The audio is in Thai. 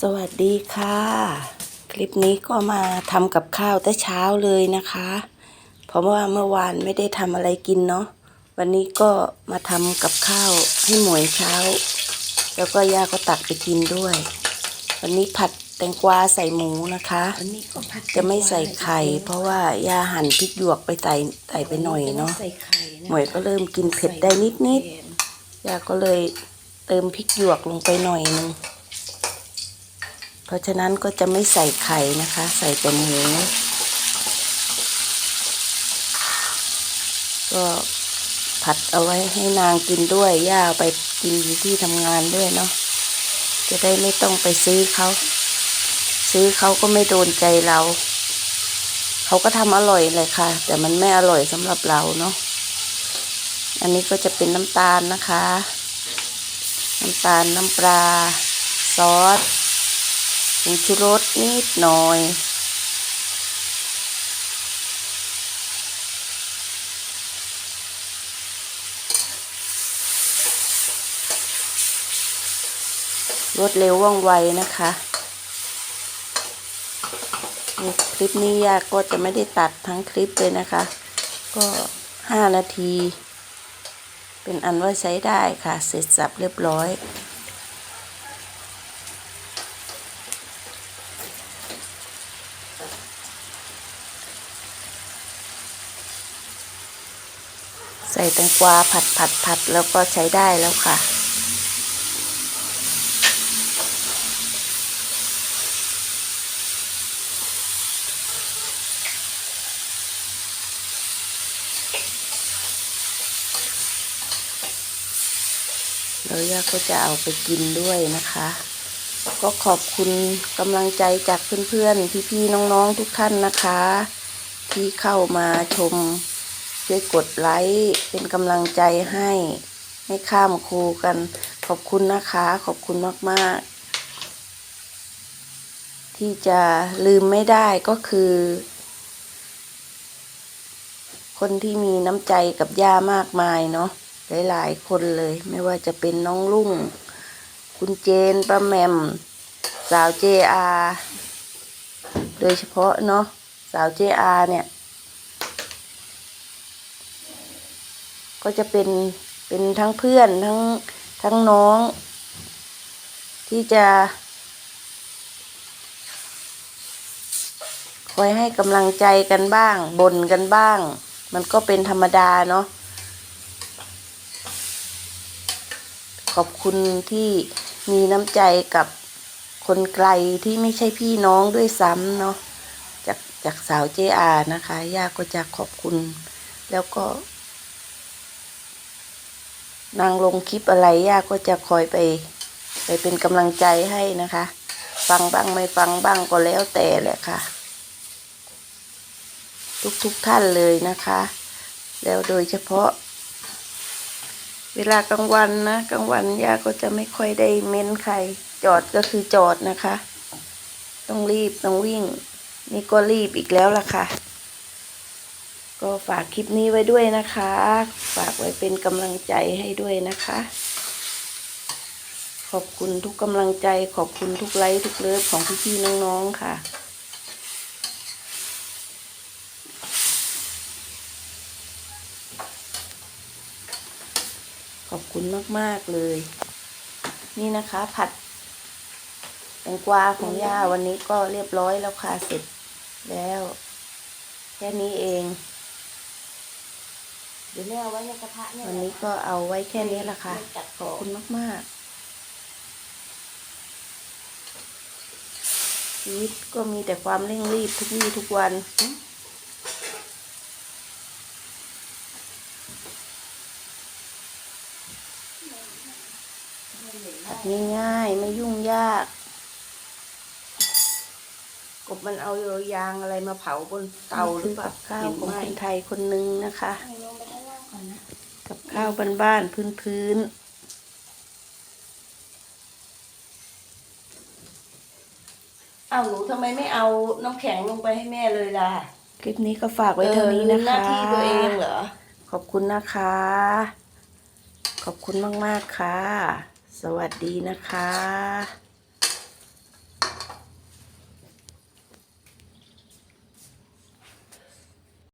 สวัสดีค่ะ คลิปนี้ก็มาทำกับข้าวแต่เช้าเลยนะคะ เพราะว่าเมื่อวานไม่ได้ทำอะไรกินเนาะวันนี้ก็มาทำกับข้าวให้หมวยเช้า แล้วก็ย่าก็ตักไปกินด้วย วันนี้ผัดแตงกวาใส่หมูนะคะวันนี้ก็ผัดจะไม่ใส่ไข่ เพราะว่าย่าหั่นพริกหยวกไปใส่ใส่ไปหน่อยเนาะใส่ไข่นะหมวยก็เริ่มกินเผ็ดได้นิดนิดๆย่าก็เลยเติมพริกหยวกลงไปหน่อยนึงเพ ราะฉะนั้นก็จะไม่ใส่ไข่นะคะ ใส่แต่หมูก็ผัดเอาไว้ให้นางกินด้วย ย่าเอาไปกินที่ทำงานด้วยเนาะจะได้ไม่ต้องไปซื้อเขาซื้อเขาก็ไม่โดนใจเรา เขาก็ทำอร่อยเลยค่ะ แต่มันไม่อร่อยสำหรับเราเนาะอันนี้ก็จะเป็นน้ำตาลนะคะ น้ำตาลน้ำปลาซอส ผงชูรสนิดหน่อย รวดเร็วว่องไวนะคะคลิปนี้ยากก็จะไม่ได้ตัดทั้งคลิปเลยนะคะ ก็ห้านาที เป็นอันว่าใช้ได้ค่ะ เสร็จสับเรียบร้อย ใส่แตงกวาผัดผัดผัดแล้วก็ใช้ได้แล้วค่ะ แล้วย่าก็จะเอาไปกินด้วยนะคะ ก็ขอบคุณกำลังใจจากเพื่อนๆ พี่ๆ น้องๆ ทุกท่านนะคะ ที่เข้ามาชม ช่วยกดไลค์เป็นกำลังใจให้ไม่ข้ามครูกัน ขอบคุณนะคะ ขอบคุณมาก ๆ ที่จะลืมไม่ได้ก็คือ คนที่มีน้ำใจกับย่ามากมายเนาะหลาย ๆ คนเลย ไม่ว่าจะเป็นน้องลุ่ง คุณเจนป้าแหมม สาวเจอาโดยเฉพาะเนาะสาวเจอาเนี่ย ก็จะเป็นเป็นทั้งเพื่อนทั้งทั้งน้อง ที่จะ คอยให้กำลังใจกันบ้างบ่นกันบ้าง มันก็เป็นธรรมดาเนาะขอบคุณที่มีน้ำใจกับคนไกลที่ไม่ใช่พี่น้องด้วยซ้ำเนาะจากจากสาวเจอานะคะย่าก็จะขอบคุณ แล้วก็ นางลงคลิปอะไรย่าก็จะคอยไป ไปเป็นกำลังใจให้นะคะ ฟังบ้างไม่ฟังบ้างก็แล้วแต่แหละค่ะ ทุกๆทท่านเลยนะคะ แล้วโดยเฉพาะ เวลากลางวันนะกลางวันย่าก็จะไม่ค่อยได้เม้นใคร จอดก็คือจอดนะคะ ต้องรีบต้องวิ่ง นี่ก็รีบอีกแล้วล่ะค่ะ ก็ฝากคลิปนี้ไว้ด้วยนะคะ ฝากไว้เป็นกำลังใจให้ด้วยนะคะ ขอบคุณทุกกำลังใจ ขอบคุณทุกไลค์ทุกเลิฟของพี่ๆน้องๆค่ะขอบคุณมาก ๆ เลย นี่นะคะ ผัดแตงกวาของย่าวันนี้ก็เรียบร้อยแล้วค่ะเสร็จแล้ว แค่นี้เอง เดี๋ยวแม่เอาไว้ในกระทะเนี่ยวันนี้ก็เอาไว้แค่นี้แหละค่ะจัดขอบคุณมากๆ ชีวิตก็มีแต่ความเร่งรีบทุกวี่ทุกวันผัดง่ายๆ ไม่ยุ่งยาก กบมันเอายางอะไรมาเผาบนเตาหรือเปล่าข้าวของคนไทยคนนึงนะคะ ข้าวบ้านๆพื้นๆเอาหนูทำไมไม่เอาน้ำแข็งลงไปให้แม่เลยล่ะ คลิปนี้ก็ฝากไว้เท่านี้นะคะหน้าที่ตัวเองเหรอ ขอบคุณนะคะ ขอบคุณมาก ๆ ค่ะ สวัสดีนะคะ